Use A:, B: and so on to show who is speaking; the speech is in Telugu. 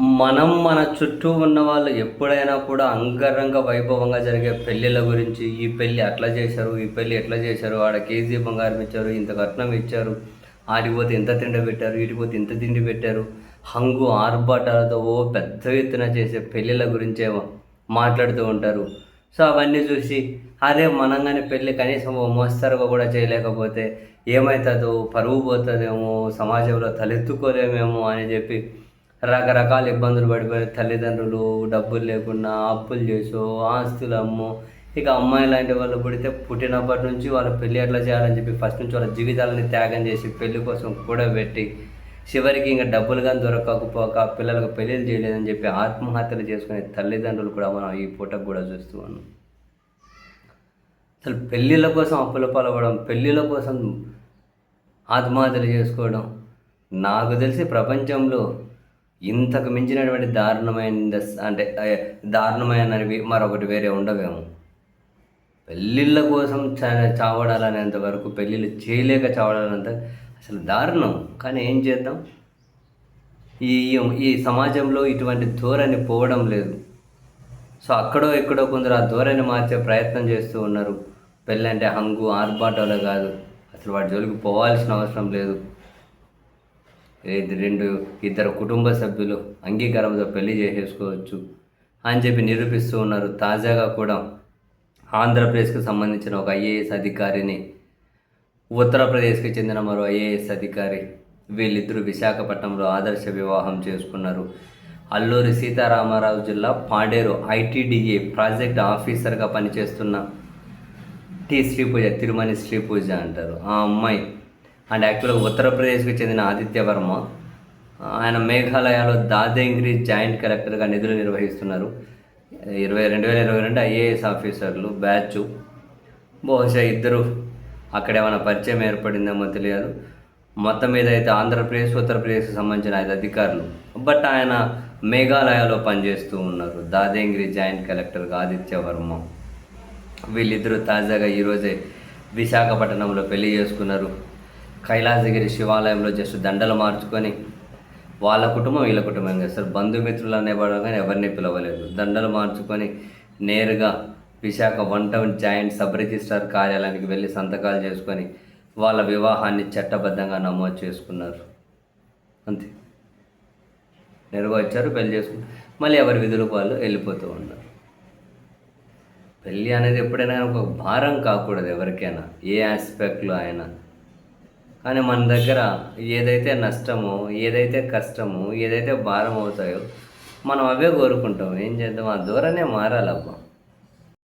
A: మనం మన చుట్టూ ఉన్న వాళ్ళు ఎప్పుడైనా కూడా అంగరంగ వైభవంగా జరిగే పెళ్ళిళ్ళ గురించి ఈ పెళ్ళి అట్లా చేశారు ఈ పెళ్ళి ఎట్లా చేశారు ఆడ కేజీ బంగారం ఇచ్చారు ఇంత కట్నం ఇచ్చారు ఆడిపోతే ఇంత తిండి పెట్టారు వీటికి ఇంత తిండి పెట్టారు హంగు ఆర్భాటాలతో ఓ పెద్ద ఎత్తున చేసే పెళ్ళిళ్ళ గురించే మాట్లాడుతూ ఉంటారు. సో అవన్నీ చూసి అరే మనంగానే పెళ్ళి కనీసం ఓ మోస్తరుగా కూడా చేయలేకపోతే ఏమవుతుందో పరువు పోతుందేమో సమాజంలో తలెత్తుకోలేమేమో అని చెప్పి రకరకాల ఇబ్బందులు పడిపోయి తల్లిదండ్రులు డబ్బులు లేకుండా అప్పులు చేసో ఆస్తులు అమ్మో. ఇక అమ్మాయి లాంటి వాళ్ళు పుడితే పుట్టినప్పటి నుంచి వాళ్ళ పెళ్ళి ఎట్లా చేయాలని చెప్పి ఫస్ట్ నుంచి వాళ్ళ జీవితాలని త్యాగం చేసి పెళ్ళి కోసం కూడా పెట్టి చివరికి ఇంకా డబ్బులు కానీ దొరకకపోక పిల్లలకు పెళ్ళిళ్ళు చేయలేదని చెప్పి ఆత్మహత్యలు చేసుకునే తల్లిదండ్రులు కూడా మనం ఈ పూటకు కూడా చూస్తూ ఉన్నాం. అసలు పెళ్ళిళ్ళ కోసం అప్పుల పాలవ్వడం పెళ్ళిళ్ళ కోసం ఆత్మహత్యలు చేసుకోవడం నాకు తెలిసి ప్రపంచంలో ఇంతకు మించినటువంటి దారుణమైన అంటే దారుణమైనవి మరొకటి వేరే ఉండవేమో. పెళ్ళిళ్ళ కోసం చావడాలనేంత వరకు పెళ్ళిళ్ళు చేయలేక చావడాలంత అసలు దారుణం. కానీ ఏం చేద్దాం? ఈ ఈ సమాజంలో ఇటువంటి ధోరణి పోవడం లేదు. సో అక్కడో ఎక్కడో కొందరు ఆ ధోరణి మార్చే ప్రయత్నం చేస్తూ ఉన్నారు. పెళ్ళంటే హంగు ఆర్భాటాలు కాదు. అసలు వాటి జోలికి పోవాల్సిన అవసరం లేదు. రెండు ఇద్దరు కుటుంబ సభ్యులు అంగీకారంతో పెళ్ళి చేసేసుకోవచ్చు అని చెప్పి నిరూపిస్తూ ఉన్నారు. తాజాగా కూడా ఆంధ్రప్రదేశ్కి సంబంధించిన ఒక ఐఏఎస్ అధికారిని ఉత్తరప్రదేశ్కి చెందిన మరో ఐఏఎస్ అధికారి వీళ్ళిద్దరూ విశాఖపట్నంలో ఆదర్శ వివాహం చేసుకున్నారు. అల్లూరి సీతారామరాజు జిల్లా పాడేరు ఐటీడీఏ ప్రాజెక్ట్ ఆఫీసర్గా పనిచేస్తున్న టి శ్రీపూజ తిరుమని శ్రీపూజ అంటారు. ఆ అమ్మాయి అండ్ యాక్చువల్గా ఉత్తరప్రదేశ్కి చెందిన ఆదిత్య వర్మ ఆయన మేఘాలయలో దాదేంగిరి జాయింట్ కలెక్టర్గా నిధులు నిర్వహిస్తున్నారు. ఇరవై రెండు వేల ఇరవై రెండు ఐఏఎస్ ఆఫీసర్లు బ్యాచ్ బహుశా ఇద్దరు అక్కడ ఏమైనా పరిచయం ఏర్పడిందేమో తెలియదు. మొత్తం మీద అయితే ఆంధ్రప్రదేశ్ ఉత్తరప్రదేశ్కి సంబంధించిన ఐదు అధికారులు. బట్ ఆయన మేఘాలయలో పనిచేస్తూ ఉన్నారు దాదేంగిరి జాయింట్ కలెక్టర్గా ఆదిత్య వర్మ. వీళ్ళిద్దరూ తాజాగా ఈరోజే విశాఖపట్నంలో పెళ్ళి చేసుకున్నారు. కైలాసగిరి శివాలయంలో జస్ట్ దండలు మార్చుకొని వాళ్ళ కుటుంబం వీళ్ళ కుటుంబం చేస్తారు బంధుమిత్రులు అనేవాడు కానీ ఎవరిని పిలవలేదు. దండలు మార్చుకొని నేరుగా Visakha one town joint sub registrar కార్యాలయానికి వెళ్ళి సంతకాలు చేసుకొని వాళ్ళ వివాహాన్ని చట్టబద్ధంగా నమోదు చేసుకున్నారు. అంతే. నేరుగా వచ్చారు పెళ్ళి చేసుకున్నారు. మళ్ళీ ఎవరి విధులకు వాళ్ళు వెళ్ళిపోతూ ఉన్నారు. పెళ్ళి అనేది ఎప్పుడైనా ఒక భారం కాకూడదు ఎవరికైనా ఏ ఆస్పెక్ట్లో అయినా. కానీ మన దగ్గర ఏదైతే నష్టమో ఏదైతే కష్టమో ఏదైతే భారం అవుతాయో మనం అవే కోరుకుంటాం. ఏం చేద్దాం? ఆ దూరనే మారాలబ్బా.